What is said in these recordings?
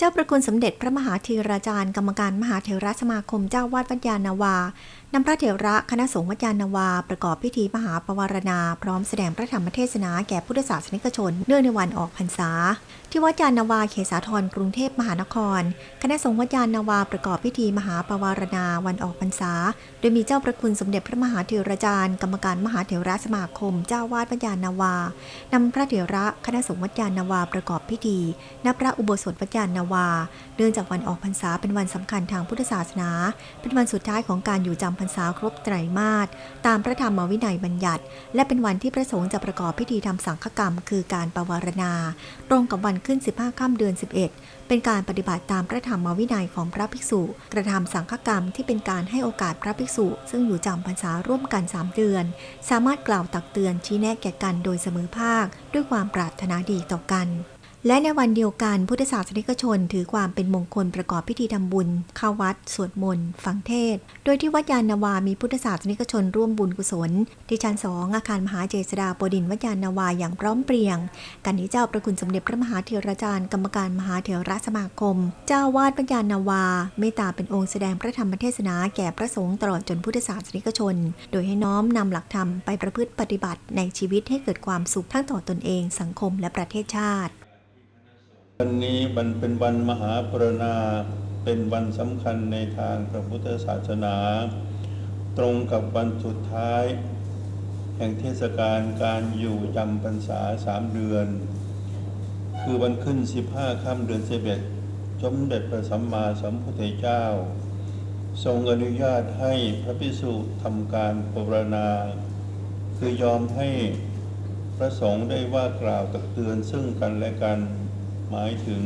จ้าประคุณสมเด็จพระมหาธีราจารย์ กรรมการมหาเถรสมาคมเจ้าวาดวัดยานาวานำพระเถระคณะสงฆ์วัดยานาวา ประกอบพิธีมหาปวารณา พร้อมแสดงพระธรรมเทศนาแก่พุทธศาสนิกชน เนื่องในวันออกพรรษา ที่วัดยานนาวาเขสาทรกรุงเทพมหานคร คณะสงฆ์วัดยานาวาประกอบพิธีมหาปวารณาวันออกพรรษา โดยมีเจ้าประคุณสมเด็จพระมหาเถรจารย์ กรรมการมหาเถรสมาคม เจ้าวาดวัดยานาวานำพระเถระคณะสงฆ์วัดยานาวาประกอบพิธีณพระอุโบสถวัดยานนาวา เนื่องจากวันออกพรรษาเป็นวันสำคัญทางพุทธศาสนา เป็นวันสุดท้ายของการอยู่จำพรรษาครบไตรมาสตามพระธรรมวินัยบัญญัติ และเป็นวันที่พระสงฆ์จะประกอบพิธีทำสังฆกรรม คือการปวารณา ตรงกับวันขึ้น 15ค่ำเดือน 11 เป็นการปฏิบัติตามพระธรรมวินัยของพระภิกษุ กระทำสังฆกรรมที่เป็นการให้โอกาสพระภิกษุ ซึ่งอยู่จำพรรษาร่วมกัน 3 เดือน สามารถกล่าวตักเตือนชี้แนะแก่กันโดยเสมอภาค ด้วยความปรารถนาดีต่อกัน และในวันเดียวกันพุทธศาสนิกชนถือความเป็นมงคลประกอบพิธีทำบุญ เข้าวัด สวดมนต์ ฟังเทศ โดยที่วัดยานนาวามีพุทธศาสนิกชนร่วมบุญกุศล ที่ชั้นสองอาคารมหาเจษฎาบดินวัดยานนาวาอย่างพร้อมเพรียง กันนี้เจ้าประคุณสมเด็จพระมหาเถรจารย์กรรมการมหาเถรสมาคม เจ้าวาดวัดยานนาวาเมตตาเป็นองค์แสดงพระธรรมเทศนาแก่พระสงฆ์ตลอดจนพุทธศาสนิกชน โดยให้น้อมนำหลักธรรมไปประพฤติปฏิบัติในชีวิตให้เกิดความสุขทั้งต่อตนเอง สังคมและประเทศชาติ วันนี้มันเป็นวันมหาปรณาเป็นวันสำคัญในทางพระพุทธศาสนา ตรงกับวันสุดท้าย แห่งเทศกาลการอยู่จำพรรษาสามเดือน คือวันขึ้น 15ค่ำเดือนสิบเอ็ดสมเด็จพระสัมมาสัมพุทธเจ้า ทรงอนุญาตให้พระภิกษุทำการปรณา คือยอมให้พระสงฆ์ได้ว่ากล่าวตักเตือนซึ่งกันและกัน หมายถึง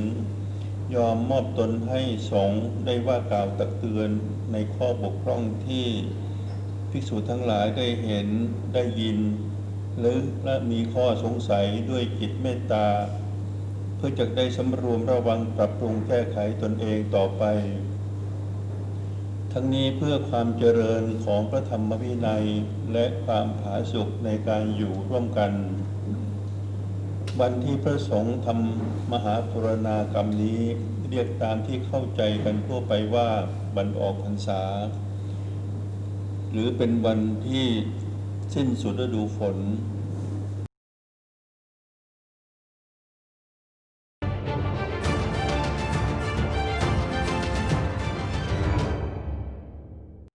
ยอมมอบตนให้สงฆ์ได้ว่ากล่าวตักเตือนในข้อบกพร่องที่ภิกษุทั้งหลายได้เห็นได้ยิน หรือและมีข้อสงสัยด้วยจิตเมตตา เพื่อจะได้สำรวมระวังปรับปรุงแก้ไขตนเองต่อไป ทั้งนี้เพื่อความเจริญของพระธรรมวินัยและความผาสุกในการอยู่ร่วมกัน วันที่พระสงฆ์ทำมหาปรณากรรมนี้ เรียกตามที่เข้าใจกันทั่วไปว่าวันออกพรรษา หรือเป็นวันที่สิ้นสุดฤดูฝน